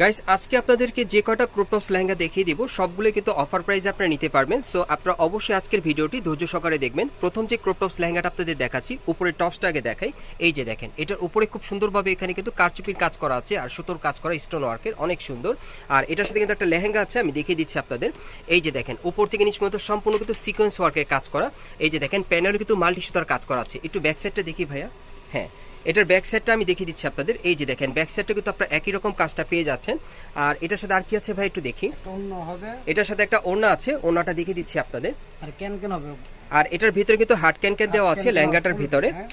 Guys আজকে আপনাদেরকে যে কটা ক্রোপটপস লেহেঙ্গা দেখিয়ে দিব, সবগুলো কিন্তু অফার প্রাইসে আপনারা নিতে পারবেন। সো আপনারা অবশ্যই আজকের ভিডিওটি ধৈর্য সহকারে দেখবেন। প্রথম যে ক্রোপটপস লেহেঙ্গাটা আপনাদের দেখাচ্ছি, উপরে টপসটা আগে দেখাই। এই যে দেখেন, এটার উপরে খুব সুন্দরভাবে এখানে কিন্তু কারচুপির কাজ করা আছে আর সুতোর কাজ করা স্টোন ওয়ার্কের অনেক সুন্দর। আর এটার সাথে কিন্তু একটা লেহেঙ্গা আছে, আমি দেখিয়ে দিচ্ছি আপনাদের। এই যে দেখেন, উপর থেকে নিচ পর্যন্ত সম্পূর্ণ কিন্তু সিকোয়েন্স ওয়ার্কের কাজ করা। এই যে দেখেন প্যানেল কিন্তু মাল্টি সুতার কাজ করা আছে। একটু ব্যাক সাইডটা দেখি ভাইয়া। হ্যাঁ এটার ব্যাক সাইডটা আমি দেখিয়ে দিচ্ছি আপনাদের। এই যে দেখেন ব্যাক সাইডটা কিন্তু আপনারা একই রকম কাজটা পেয়ে যাচ্ছেন। আর এটার সাথে আর কি আছে ভাই একটু দেখি। এটার সাথে একটা ওড়না আছে ওড়নাটা দেখিয়ে দিচ্ছি আপনাদের। আর ক্যান ক্যান হবে। আর এটার ভিতরে কিন্তু হাট ক্যান ক্যান দেওয়া আছে ফুল, ভিতরে। হ্যাঁ।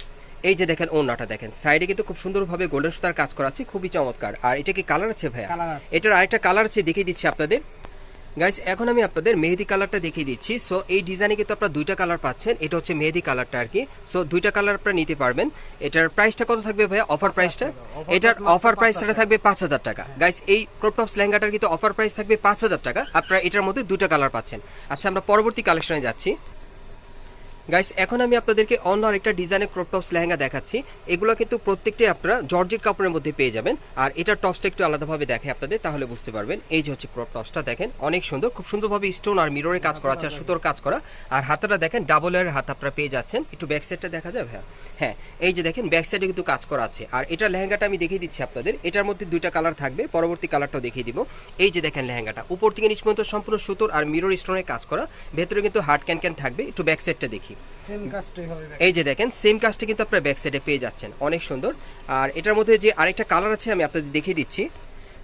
এই যে দেখেন ওড়নাটা দেখেন। সাইডে কিন্তু খুব সুন্দরভাবে গোল্ডেন সুতার কাজ করা আছে খুবই চমৎকার। আর এটা কি কালার আছে ভাইয়া? এটার আরেকটা কালার আছে দেখিয়ে দিচ্ছি আপনাদের। গাইস এখন আমি আপনাদের মেহেদি কালারটা দেখিয়ে দিচ্ছি। সো এই ডিজাইনে কিন্তু আপনারা দুইটা কালার পাচ্ছেন। এটা হচ্ছে মেহেদি কালারটা আর কি সো দুইটা কালার আপনারা নিতে পারবেন। এটার প্রাইসটা কত থাকবে ভাইয়া? অফার প্রাইসটা এটার অফার প্রাইসটা থাকবে পাঁচ হাজার টাকা। গাইস এই ক্রপটপস লেহেঙ্গাটার কিন্তু অফার প্রাইস থাকবে পাঁচ হাজার টাকা। আপনারা এটার মধ্যে দুইটা কালার পাচ্ছেন। আচ্ছা আমরা পরবর্তী কালেকশনে যাচ্ছি। গাইস এখন আমি আপনাদেরকে অন্য আরেকটা ডিজাইনের ক্রপ টপস লেহেঙ্গা দেখাচ্ছি। এগুলো কিন্তু প্রত্যেকটাই আপনারা জর্জেট কাপড়ের মধ্যে পেয়ে যাবেন। আর এটার টপসটা একটু আলাদাভাবে দেখে আপনাদের, তাহলে বুঝতে পারবেন। এই যে হচ্ছে ক্রপ টপসটা দেখেন, অনেক সুন্দর, খুব সুন্দরভাবে স্টোন আর মিররের কাজ করা আছে, আর সুতোর কাজ করা। আর হাতাটা দেখেন ডাবল এর হাত আপনারা পেয়ে যাচ্ছেন। একটু ব্যাক সাইডটা দেখা যাবে হ্যাঁ? হ্যাঁ এই যে দেখেন ব্যাক সাইডে কিন্তু কাজ করা আছে। আর এটা লেহেঙ্গাটা আমি দেখিয়ে দিচ্ছি আপনাদের। এটার মধ্যে দুইটা কালার থাকবে, পরবর্তী কালারটাও দেখিয়ে দিব। এই যে দেখেন লেহেঙ্গাটা, উপর থেকে নিচ পর্যন্ত সম্পূর্ণ সুতোর আর মিরর স্টোনের কাজ করা। ভেতরে কিন্তু হার্ড ক্যান ক্যান থাকবে, একটু ব্যাক সাইডটা দেখি। এই যে দেখেন সেম কাজটা কিন্তু আপনারা ব্যাক সাইডে পেয়ে যাচ্ছেন। অনেক সুন্দর। আর এটার মধ্যে যে আরেকটা কালার আছে আমি আপনাদের দেখিয়ে দিচ্ছি।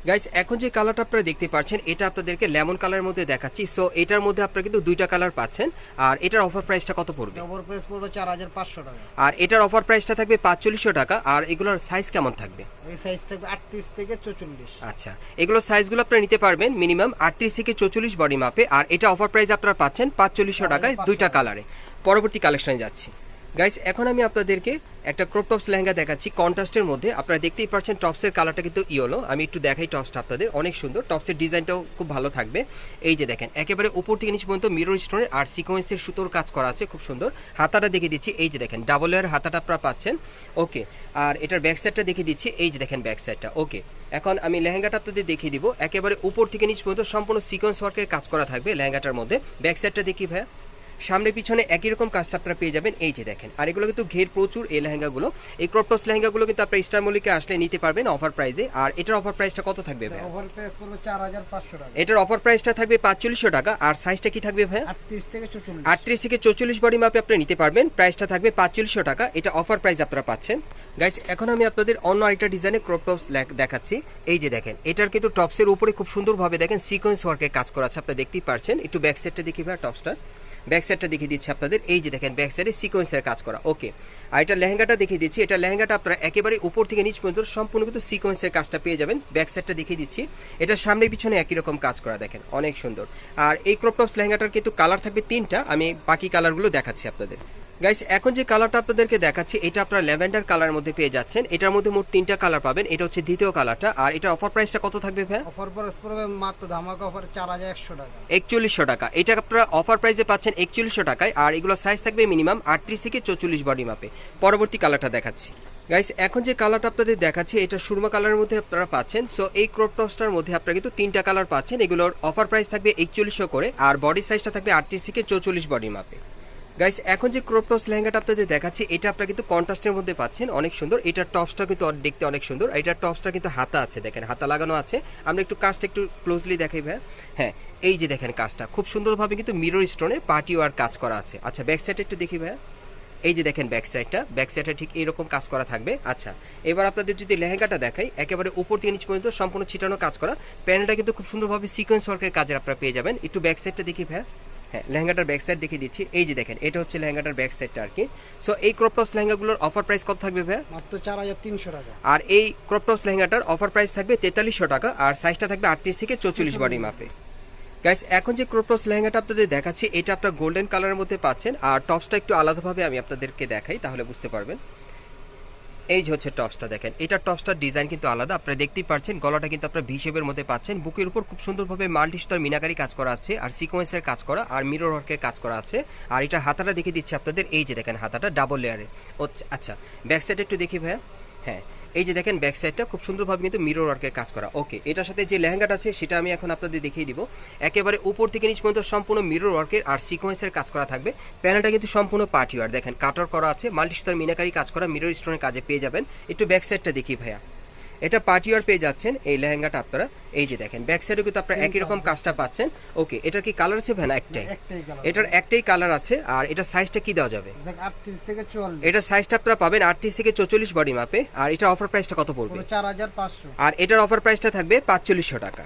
গাইস এখন যে কালারটা আপনারা দেখতে পাচ্ছেন এটা আপনাদেরকে লেমন কালারের মধ্যে দেখাচ্ছি। সো এটার মধ্যে আপনারা কিন্তু দুইটা কালার পাচ্ছেন। আর এটার অফার প্রাইসটা কত পড়বে? ডবল প্রাইস পড়বে চার হাজার পাঁচশো টাকা। আর এটার অফার প্রাইসটা থাকবে পাঁচচল্লিশশো টাকা। আর এগুলোর সাইজ কেমন থাকবে? এই সাইজ থাকবে আটত্রিশ থেকে চৌচল্লিশ। আচ্ছা। এগুলো সাইজগুলো আপনারা নিতে পারবেন মিনিমাম আটত্রিশ থেকে চৌচল্লিশ বডি মাপে আর এটা অফার প্রাইস আপনারা পাচ্ছেন পাঁচচল্লিশশো টাকায় দুইটা কালারে পরবর্তী কালেকশনে যাচ্ছি। গাইস এখন আমি আপনাদেরকে একটা ক্রপ টপস লেহেঙ্গা দেখাচ্ছি। কন্ট্রাস্টের মধ্যে আপনারা দেখতেই পাচ্ছেন টপসের কালারটা কিন্তু ইয়েলো। আমি একটু দেখাই টপসটা আপনাদের। অনেক সুন্দর। টপসের ডিজাইনটাও খুব ভালো থাকবে। এই যে দেখেন, একেবারে উপর থেকে নিচ পর্যন্ত মিরর স্টোনের আর সিকোয়েন্সের সুতোর কাজ করা আছে। খুব সুন্দর। হাতাটা দেখে দিচ্ছি। এই যে দেখেন ডাবল এর হাতাটা আপনারা পাচ্ছেন। ওকে আর এটার ব্যাক সাইডটা দেখে দিচ্ছি। এই যে দেখেন ব্যাক সাইডটা ওকে এখন আমি লেহেঙ্গাটা আপনাদের দেখিয়ে দিব। একেবারে উপর থেকে নিচ পর্যন্ত সম্পূর্ণ সিকোয়েন্স ওয়ার্কের কাজ করা থাকবে লেহেঙ্গাটার মধ্যে। ব্যাক সাইডটা দেখি ভাইয়া। সামনে পিছনে একই রকম কাজটা আপনারা পেয়ে যাবেন। এই যে দেখেন আর এগুলো কিন্তু ঘের প্রচুর এই লেহেঙ্গাগুলো। এই ক্রপটস লেহেঙ্গাগুলো কিন্তু আপনারা স্টার মলিকে আসলে নিতে পারবেন অফার প্রাইসে আর এটার অফার প্রাইসটা কত থাকবে ভাইয়া? অফার প্রাইস হাজার পাঁচশো টাকা। এটার অফার প্রাইসটা থাকবে পাঁচচল্লিশশো টাকা। আর সাইজটা কি থাকবে ভাইয়া? আটত্রিশ থেকে চৌচল্লিশ। আটত্রিশ থেকে চৌচল্লিশ বডি মাপে আপনি নিতে পারবেন। প্রাইসটা থাকবে পাঁচচল্লিশশো টাকা। এটা অফার প্রাইস আপনারা পাচ্ছেন। গাইস এখন আমি আপনাদের অন্য আরেকটা ডিজাইনে ক্রপ টপস দেখাচ্ছি। এই যে দেখেন এটার কিন্তু টপসের উপরে খুব সুন্দরভাবে দেখেন সিকোয়েন্স ওয়ার্কের কাজ করা আছে। আপনারা দেখতেই পারছেন। একটু ব্যাক সাইডটা দেখি ভাই টপসটা ব্যাক সাইডটা দেখিয়ে দিচ্ছি আপনাদের। এই যে দেখেন ব্যাক সাইডে সিকোয়েন্সের কাজ করা। ওকে আর এটা লেহেঙ্গাটা দেখিয়ে দিচ্ছি। এটা লেহেঙ্গাটা আপনারা একেবারে উপর থেকে নিচ পর্যন্ত সম্পূর্ণ কিন্তু সিকোয়েন্সের কাজটা পেয়ে যাবেন। ব্যাক সাইডটা দেখিয়ে দিচ্ছি। এটা সামনে পিছনে একই রকম কাজ করা দেখেন, অনেক সুন্দর। আর এই ক্রপটপস লেহেঙ্গাটার কিন্তু কালার থাকবে তিনটা। আমি বাকি কালারগুলো দেখাচ্ছি আপনাদের। গাইস এখন যে কালারটা আপনাদেরকে দেখাচ্ছি এটা আপনারা ল্যাভেন্ডার কালার মধ্যে পেয়ে যাচ্ছেন। এটার মধ্যে মোট তিনটা কালার পাবেন। এটা হচ্ছে দ্বিতীয় কালারটা আর এটা অফার প্রাইসটা কত থাকবে ভাই অফার প্রাইস পড়বে মাত্র ধামাকা অফার চার হাজার একশো টাকা। একচল্লিশশো টাকা। এটা আপনারা অফার প্রাইসে পাচ্ছেন একচল্লিশশো টাকায়। আর এগুলো সাইজ থাকবে মিনিমাম আটত্রিশ থেকে চৌচল্লিশ বডি মাপে পরবর্তী কালারটা দেখাচ্ছি। গাইস এখন যে কালারটা আপনাদের দেখাচ্ছি এটা সুরমা কালারের মধ্যে আপনারা পাচ্ছেন। সো এই ক্রপ টপসটার মধ্যে আপনারা কিন্তু তিনটা কালার পাচ্ছেন। এগুলোর অফার প্রাইস থাকবে একচল্লিশশো করে। আর বডি সাইজটা থাকবে আটত্রিশ থেকে চৌচল্লিশ বডি মাপে গাইস এখন যে ক্রপ টপস লেহেঙ্গাটা আপনাদের দেখাচ্ছি, এটা আপনারা কিন্তু কন্ট্রাস্টের মধ্যে পাচ্ছেন, অনেক সুন্দর। এটার টপসটা কিন্তু দেখতে অনেক সুন্দর এটার টপসটা কিন্তু হাতা আছে, দেখেন, হাতা লাগানো আছে। আমরা একটু কাজটা একটু ক্লোজলি দেখাই ভাই হ্যাঁ এই যে দেখেন কাজটা খুব সুন্দরভাবে কিন্তু মিরর স্টোনে পার্টি ওয়ার কাজ করা আছে। আচ্ছা ব্যাক সাইডটা একটু দেখি, ভাইয়া। এই যে দেখেন ব্যাক সাইডটা ব্যাক সাইডটা ঠিক এরকম কাজ করা থাকবে। আচ্ছা এবার আপনাদের যদি লেহেঙ্গাটা দেখাই, একেবারে উপর থেকে নিচ পর্যন্ত সম্পূর্ণ ছিটানো কাজ করা। প্যানেলটা কিন্তু খুব সুন্দরভাবে সিকোয়েন্স ওয়ার্কের কাজের আপনারা পেয়ে যাবেন। একটু ব্যাক সাইডটা দেখি, ভাইয়া। হ্যাঁ লেহেঙ্গাটার ব্যাক সাইড দেখিয়ে দিচ্ছি। এই যে দেখেন এটা হচ্ছে লেহেঙ্গাটার ব্যাক সাইডটা আর কি। সো এই ক্রপটপস লেহেঙ্গাগুলোর অফার প্রাইস কত থাকবে ভাইয়া? মাত্র চার হাজার তিনশো টাকা। আর এই ক্রপটপস লেহেঙ্গাটার অফার প্রাইস থাকবে তেতাল্লিশশো টাকা আর সাইজটা থাকবে আটত্রিশ থেকে চৌচল্লিশ বডি মাপে গাইস এখন যে ক্রপটপস লেহেঙ্গাটা আপনাদের দেখাচ্ছি এটা আপনার গোল্ডেন কালারের মধ্যে পাচ্ছেন। আর টপসটা একটু আলাদাভাবে আমি আপনাদেরকে দেখাই তাহলে বুঝতে পারবেন। এই যে হচ্ছে টপসটা দেখেন, এটা টপসটার ডিজাইন কিন্তু আলাদা। আপনারা দেখতেই পাচ্ছেন গলাটা কিন্তু আপনারা ভিসেবের মধ্যে পাচ্ছেন। বুকের উপর খুব সুন্দরভাবে মাল্টিস্টার মিনাকারি কাজ করা আছে, আর সিকোয়েন্সের কাজ করা, আর মিরর ওয়ার্কের কাজ করা আছে। আর এটা হাতাটা দেখে দিচ্ছে আপনাদের, এই যে দেখেন হাতাটা ডাবল লেয়ারে আচ্ছা ব্যাক সাইড একটু দেখি ভাইয়া। হ্যাঁ এই যে দেখেন ব্যাক সাইডটা খুব সুন্দরভাবে কিন্তু মিরর ওয়ার্কের কাজ করা। ওকে এটার সাথে যে লেহেঙ্গাটা আছে, সেটা আমি এখন আপনাদের দেখিয়ে দিব। একেবারে উপর থেকে নিচ পর্যন্ত সম্পূর্ণ মিরর ওয়ার্কের আর সিকোয়েন্সের কাজ করা থাকবে। প্যানেলটা কিন্তু সম্পূর্ণ পার্টি ওয়ার দেখেন কাটার করা আছে মাল্টি সুতার মিনাকারি কাজ করা মিরর স্টোনের কাজে পেয়ে যাবেন। একটু ব্যাক সাইডটা দেখি ভাইয়া। এটা পার্টি ওয়ার পেয়ে যাচ্ছেন। এই লেহেঙ্গাটা আপনারা এই যে দেখেন ব্যাক সাইডে কিন্তু আপনারা একই রকম কাজটা পাচ্ছেন। ওকে এটার কি কালার আছে ভেনা একটাই? এটার একটাই কালার আছে আর এটা সাইজটা কি দেওয়া যাবে? এটার সাইজটা আপনারা পাবেন আটত্রিশ থেকে চৌচল্লিশ বডি মাপে আর এটা অফার প্রাইসটা কত পড়বে? চার হাজার পাঁচশো। আর এটার অফার প্রাইসটা থাকবে পাঁচচল্লিশশো টাকা।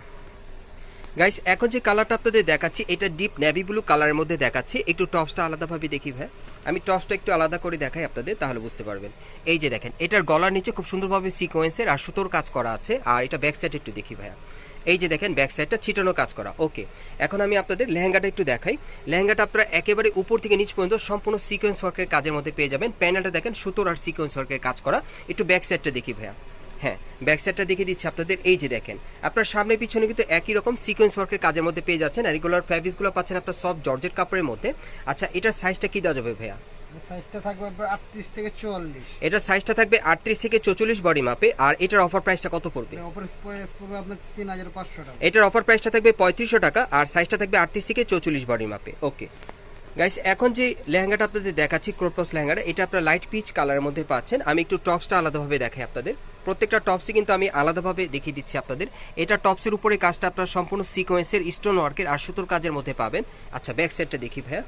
গাইস এখন যে কালারটা আপনাদের দেখাচ্ছি, এটা ডিপ নেভি ব্লু কালারের মধ্যে দেখাচ্ছি। একটু টপসটা আলাদাভাবে দেখি ভাই। আমি টপসটা একটু আলাদা করে দেখাই আপনাদের, তাহলে বুঝতে পারবেন। এই যে দেখেন, এটার গলার নিচে খুব সুন্দরভাবে সিকোয়েন্সের আর সুতোর কাজ করা আছে। আর এটা ব্যাক সাইড একটু দেখি ভাইয়া। এই যে দেখেন ব্যাক সাইডটা ছিটানো কাজ করা। ওকে এখন আমি আপনাদের লেহেঙ্গাটা একটু দেখাই। লেহেঙ্গাটা আপনারা একেবারে উপর থেকে নিচ পর্যন্ত সম্পূর্ণ সিকোয়েন্স ওয়ার্কের কাজের মধ্যে পেয়ে যাবেন। প্যানেলটা দেখেন, সুতোর আর সিকোয়েন্স ওয়ার্কের কাজ করা। একটু ব্যাক সাইডটা দেখি ভাইয়া। হ্যাঁ ব্যাক সাইডটা দেখে দিচ্ছি আপনাদের। এই যে দেখেন আপনার সামনে পিছনে কিন্তু একই রকম সিকোয়েন্স ওয়ার্কের কাজের মধ্যে পেয়ে যাচ্ছেন আর এগুলোর ফ্যাব্রিক্সগুলো পাচ্ছেন আপনার সব জর্জেট কাপড়ের মধ্যে। আচ্ছা এটার সাইজটা কি দেওয়া যাবে ভাইয়া? সাইজটা থাকবে থেকে সাইজটা থাকবে আটত্রিশ থেকে চৌচল্লিশ বডি মাপে আর এটার অফার প্রাইসটা কত পড়বে? প্রাইস আপনার টাকা। এটার অফার প্রাইসটা থাকবে পঁয়ত্রিশশো টাকা আর সাইজটা থাকবে আটত্রিশ থেকে চৌচল্লিশ বডি মাপে ওকে গাইস এখন যে লেহেঙ্গাটা আপনাদের দেখাচ্ছি ক্রোপটস লেহেঙ্গাটা এটা আপনারা লাইট পিচ কালারের মধ্যে পাচ্ছেন। আমি একটু টপসটা আলাদাভাবে দেখাই আপনাদের। প্রত্যেকটা টপসই কিন্তু আমি আলাদাভাবে দেখিয়ে দিচ্ছি আপনাদের। এটা টপসের উপরে কাজটা আপনারা সম্পূর্ণ সিকোয়েন্সের স্টোন ওয়ার্কের আর সুতোর কাজের মধ্যে পাবেন। আচ্ছা ব্যাক সাইডটা দেখি ভাইয়া।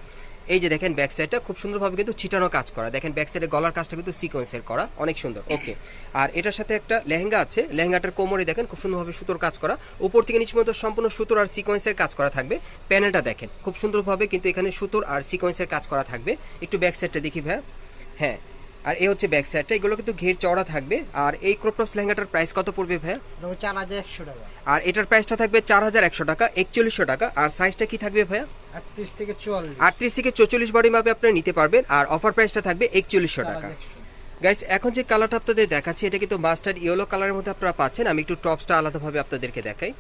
এই যে দেখেন ব্যাক সাইডটা, খুব সুন্দরভাবে কিন্তু ছিটানো কাজ করা। দেখেন ব্যাক সাইডে গলার কাজটা কিন্তু সিকোয়েন্সের করা। অনেক সুন্দর, ওকে। আর এটার সাথে একটা লেহেঙ্গা আছে। লেহেঙ্গাটার কোমরে দেখেন খুব সুন্দরভাবে সুতোর কাজ করা। উপর থেকে নিচ পর্যন্ত সম্পূর্ণ সুতোর আর সিকোয়েন্সের কাজ করা থাকবে। প্যানেলটা দেখেন, খুব সুন্দরভাবে কিন্তু এখানে সুতোর আর সিকোয়েন্সের কাজ করা থাকবে। একটু ব্যাক সাইডটা দেখি ভাইয়া। হ্যাঁ আর এই হচ্ছে ব্যাক সাইডটা এগুলো কিন্তু ঘের চওড়া থাকবে। আর এই ক্রপটপস লেহেঙ্গাটার প্রাইস কত পড়বে ভাইয়া? চার হাজার একশো টাকা। আর এটার প্রাইসটা থাকবে চার হাজার একশো টাকা একচল্লিশশো টাকা। আর সাইজটা কি থাকবে ভাইয়া? আটত্রিশ থেকে চুয়াল্লিশ। আটত্রিশ থেকে চৌচল্লিশ বডি মাপে আপনারা নিতে পারবেন। আর অফার প্রাইসটা থাকবে একচল্লিশশো টাকা। গাইস এখন যে কালারটা আপনাদের দেখাচ্ছি এটা কিন্তু মাস্টার্ড ইয়েলো কালারের মধ্যে আপনারা পাচ্ছেন। আমি একটু টপসটা আলাদাভাবে আপনাদেরকে দেখাই।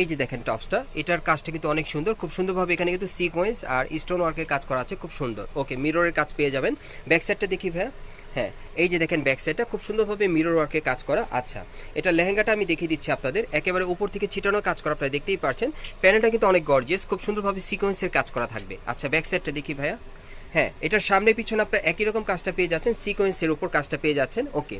এই যে দেখেন টপসটা, এটার কাজটা কিন্তু অনেক সুন্দর। খুব সুন্দরভাবে এখানে কিন্তু সিকোয়েন্স আর স্টোন ওয়ার্কের কাজ করা আছে, খুব সুন্দর। ওকে মিররের কাজ পেয়ে যাবেন। ব্যাক সাইডটা দেখি ভাইয়া। হ্যাঁ এই যে দেখেন ব্যাক সাইডটা খুব সুন্দরভাবে মিরর ওয়ার্কের কাজ করা। আচ্ছা এটা লেহেঙ্গাটা আমি দেখিয়ে দিচ্ছি আপনাদের। একেবারে উপর থেকে ছিটানো কাজ করা, আপনারা দেখতেই পারছেন। প্যানেলটা কিন্তু অনেক গর্জিয়াস খুব সুন্দরভাবে সিকোয়েন্সের কাজ করা থাকবে। আচ্ছা ব্যাক সাইডটা দেখি ভাইয়া। হ্যাঁ এটার সামনে পিছনে আপনারা একই রকম কাজটা পেয়ে যাচ্ছেন সিকোয়েন্সের উপর কাজটা পেয়ে যাচ্ছেন ওকে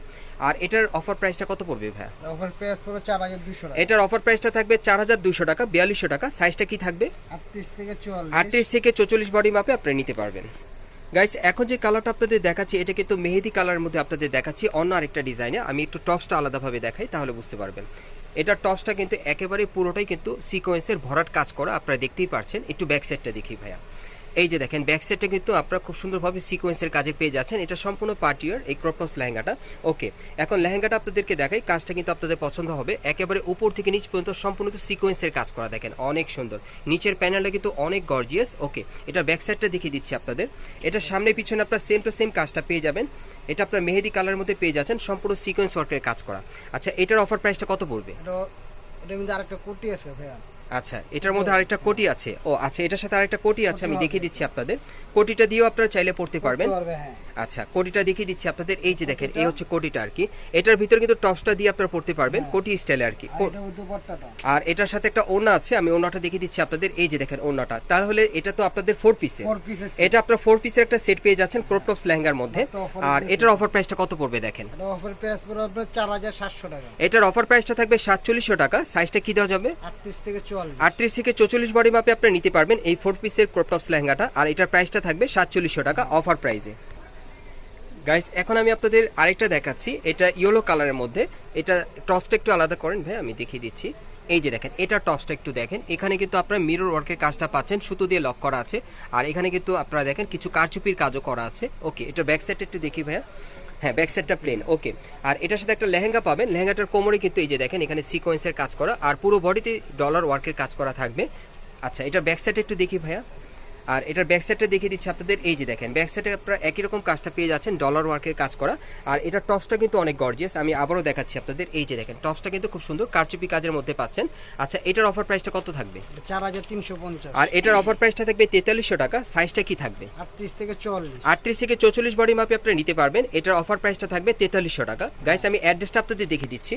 আর এটার অফার প্রাইসটা কত পড়বে ভাইয়া? ওপর প্রাইস পড়বে চার হাজার দুশো টাকা। এটার অফার প্রাইসটা থাকবে চার হাজার দুশো টাকা বিয়াল্লিশশো টাকা। সাইজটা কি থাকবে? আটত্রিশ থেকে চুয়াল্লিশ। আটত্রিশ থেকে চৌচল্লিশ বডি মাপে আপনি নিতে পারবেন। গাইস এখন যে কালারটা আপনাদের দেখাচ্ছি এটা কিন্তু মেহেদি কালারের মধ্যে আপনাদের দেখাচ্ছি অন্য আরেকটা ডিজাইনে আমি একটু টপসটা আলাদাভাবে দেখাই তাহলে বুঝতে পারবেন। এটা টপসটা কিন্তু একেবারে পুরোটাই কিন্তু সিকোয়েন্সের ভরাট কাজ করা আপনারা দেখতেই পারছেন। একটু ব্যাক সাইডটা দেখি ভাইয়া। এই যে দেখেন ব্যাক সাইডটা কিন্তু আপনারা খুব সুন্দরভাবে সিকোয়েন্সের কাজে পেয়ে যাচ্ছেন। এটা সম্পূর্ণ পার্টিয়ার এই ক্রপটপস লেহেঙ্গাটা। ওকে এখন লেহেঙ্গাটা আপনাদেরকে দেখাই, কাজটা কিন্তু আপনাদের পছন্দ হবে। একেবারে উপর থেকে নিচ পর্যন্ত সম্পূর্ণ সিকোয়েন্সের কাজ করা দেখেন, অনেক সুন্দর। নিচের প্যানেলটা কিন্তু অনেক গর্জিয়াস ওকে এটা ব্যাক সাইডটা দেখিয়ে দিচ্ছি আপনাদের। এটা সামনে পিছনে আপনার সেম টু সেম কাজটা পেয়ে যাবেন। এটা আপনার মেহেদি কালারের মধ্যে পেয়ে যাচ্ছেন, সম্পূর্ণ সিকোয়েন্স ওয়ার্কের কাজ করা। আচ্ছা এটার অফার প্রাইসটা কত পড়বে? এটা মধ্যে আরেকটা কোটি আছে ভাইয়া। আচ্ছা এটার মধ্যে আরেকটা কোটি আছে। ও আচ্ছা এটার সাথে আরেকটা কোটি আছে আমি দেখিয়ে দিচ্ছি আপনাদের। কোটিটা দিয়েও আপনারা চাইলে পড়তে পারবেন। হ্যাঁ। আচ্ছা কোটিটা দেখিয়ে দিচ্ছি আপনাদের। এই যে দেখেন? এই হচ্ছে কোটিটা আর কি। এটার ভিতরে কিন্তু টপসটা দিয়ে আপনারা পড়তে পারবেন হ্যাঁ। কোটি স্টাইলে আর কি। আর এটার সাথে একটা ওড়না আছে আমি ওড়নাটা দেখিয়ে দিচ্ছি আপনাদের। এই যে দেখেন ওড়নাটা। তাহলে এটা তো আপনাদের ফোর পিসের এটা আপনার ফোর পিসের একটা সেট পেয়ে যাচ্ছেন ক্রপ টপস লেহেঙ্গার মধ্যে। আর এটার অফার প্রাইসটা কত পড়বে দেখেন? অফার প্রাইস পড়বে টাকা। এটার অফার প্রাইসটা থাকবে সাতচল্লিশশো টাকা। সাইজটা কি দেওয়া যাবে? আটত্রিশ থেকে চুয়াল্লিশ। আটত্রিশ থেকে চৌচল্লিশ বডি মাপে আপনি নিতে পারবেন এই ফোর পিসের ক্রপ টপস লেহেঙ্গাটা। আর এটার প্রাইসটা থাকবে সাতচল্লিশশো টাকা অফার প্রাইসে গাইস এখন আমি আপনাদের আরেকটা দেখাচ্ছি। এটা ইয়েলো কালারের মধ্যে। এটা টপসটা একটু আলাদা করেন ভাই, আমি দেখিয়ে দিচ্ছি। এই যে দেখেন, এটা টপসটা একটু দেখেন। এখানে কিন্তু আপনারা মিরর ওয়ার্কের কাজটা পাচ্ছেন, সুতো দিয়ে লক করা আছে। আর এখানে কিন্তু আপনারা দেখেন, কিছু কারচুপির কাজও করা আছে। ওকে এটা ব্যাক সাইডটা একটু দেখি ভাইয়া। হ্যাঁ ব্যাক সাইডটা প্লেন ওকে আর এটার সাথে একটা লেহেঙ্গা পাবেন। লেহেঙ্গাটার কোমরে কিন্তু এই যে দেখেন, এখানে সিকোয়েন্সের কাজ করা। আর পুরো বডিতে ডলার ওয়ার্কের কাজ করা থাকবে। আচ্ছা এটার ব্যাক সাইড একটু দেখি ভাইয়া। আর এটার ব্যাক সাইডটা দেখিয়ে দিচ্ছি আপনাদের এই যে দেখেন ব্যাক সাইডে আপনারা একই রকম কাজটা পেয়ে যাচ্ছেন ডলার ওয়ার্কের কাজ করা। আর এটার টপসটা কিন্তু অনেক গর্জিয়াস আমি আবারও দেখাচ্ছি আপনাদের এই যে দেখেন টপসটা কিন্তু খুব সুন্দর কারচুপি কাজের মধ্যে পাচ্ছেন। আচ্ছা এটার অফার প্রাইসটা কত থাকবে? চার হাজার তিনশো পঞ্চাশ। আর এটার অফার প্রাইসটা থাকবে তেতাল্লিশশো টাকা সাইজটা কি থাকবে? আটত্রিশ থেকে চুয়াল্লিশ আটত্রিশ থেকে চৌচল্লিশ বডি মাপে আপনারা নিতে পারবেন এটার অফার প্রাইসটা থাকবে তেতাল্লিশশো টাকা। গাইস আমি অ্যাড্রেসটা আপনাদের দেখিয়ে দিচ্ছি।